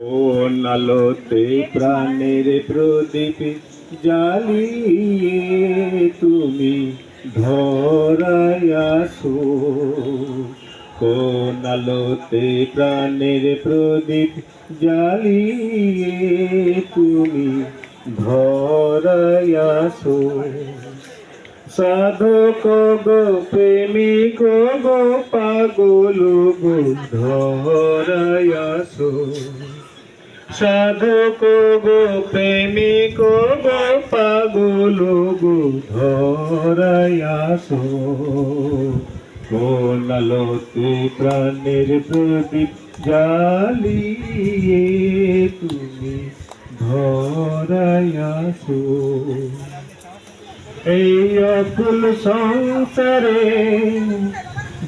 কোন আলোতে প্রাণের প্রদীপ জ্বালিয়ে তুমি ধরায় আসো। কোন আলোতে প্রাণের প্রদীপ জ্বালিয়ে তুমি ধরায় আসো। সাধক গো, প্রেমিক গো, পাগল গো আসো সাধক গো প্রেমিক গো পাগল গো ধরায় আসো। কোন আলোতে প্রাণের প্রদীপ জ্বালিয়ে তুমি ধরায় আসো। এই অকুল সংসারে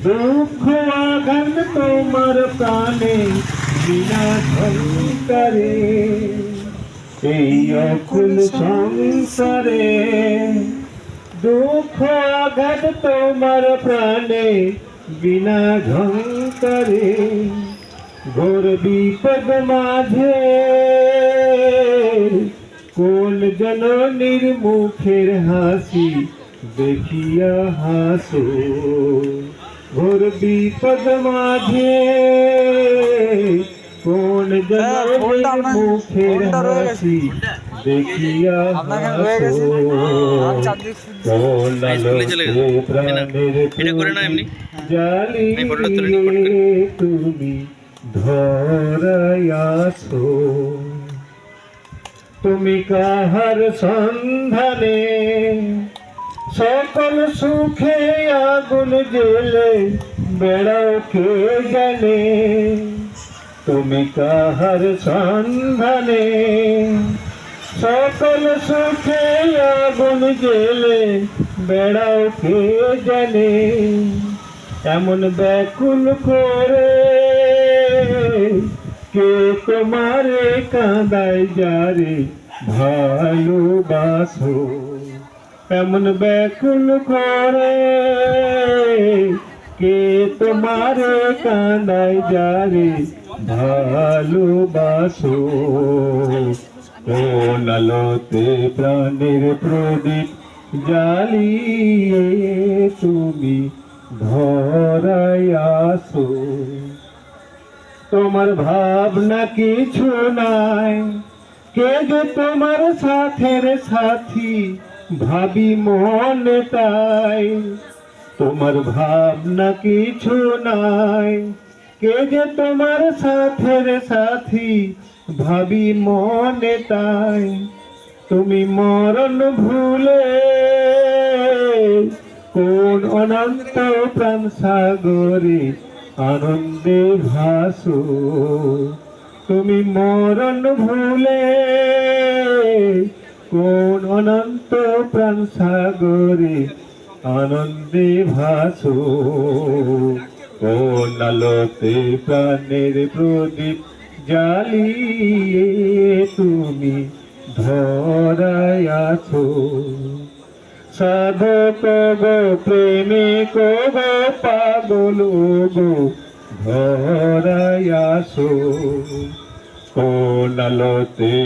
দুঃখ আঘাত তোমার প্রাণে বিনা সংসারে এই অকুল সংসারে দুঃখ আঘাত তোমার প্রাণে বিনা ঝঙ্কারে ঘোর বিপদ মাঝে কোন জননীর মুখের হাসি দেখিয়া হাসো। ঘোর বিপদ মাঝে কোন হ্যাঁ, জননীর আপনার- মুখের হাসি দেখিয়া হাসো প্রাণের। তুমি তুমি কাহার সন্ধানে সকল সুখে আগুন জেলে বেড়াও কে জানে। তুমি কাহার সন্ধানে? সকল সুখে আগুন জেলে বেড়াও কে জানে। এমন ব্যাকুল করে কে তোমারে কাঁদায় যারে ভালোবাসো? এমন ব্যাকুল করে কে তোমারে কাঁদায় যারে? ভালোবাসো কোন আলোতে প্রাণের প্রদীপ জ্বালিয়ে তুমি ধরায় আসো। তোমার ভাবনা কিছু নাই। কে যে তোমার সাথের সাথী? ভাবি মনে তাই, তোমার ভাবনা কিছু নাই। কে যে তোমার সাথের সাথী, ভাবি মনে তাই। তুমি মরণ ভুলে কোন অনন্ত প্রাণ সাগরে আনন্দে ভাসো। তুমি মরণ ভুলে কোন অনন্ত প্রাণ সাগরে আনন্দে ভাসো। কোন আলোতে প্রাণের প্রদীপ জ্বালিয়ে তুমি ধরায় আছো। সাধক গো প্রেমিক গো পাগল গো, ধরায় আসো কোন আলোতে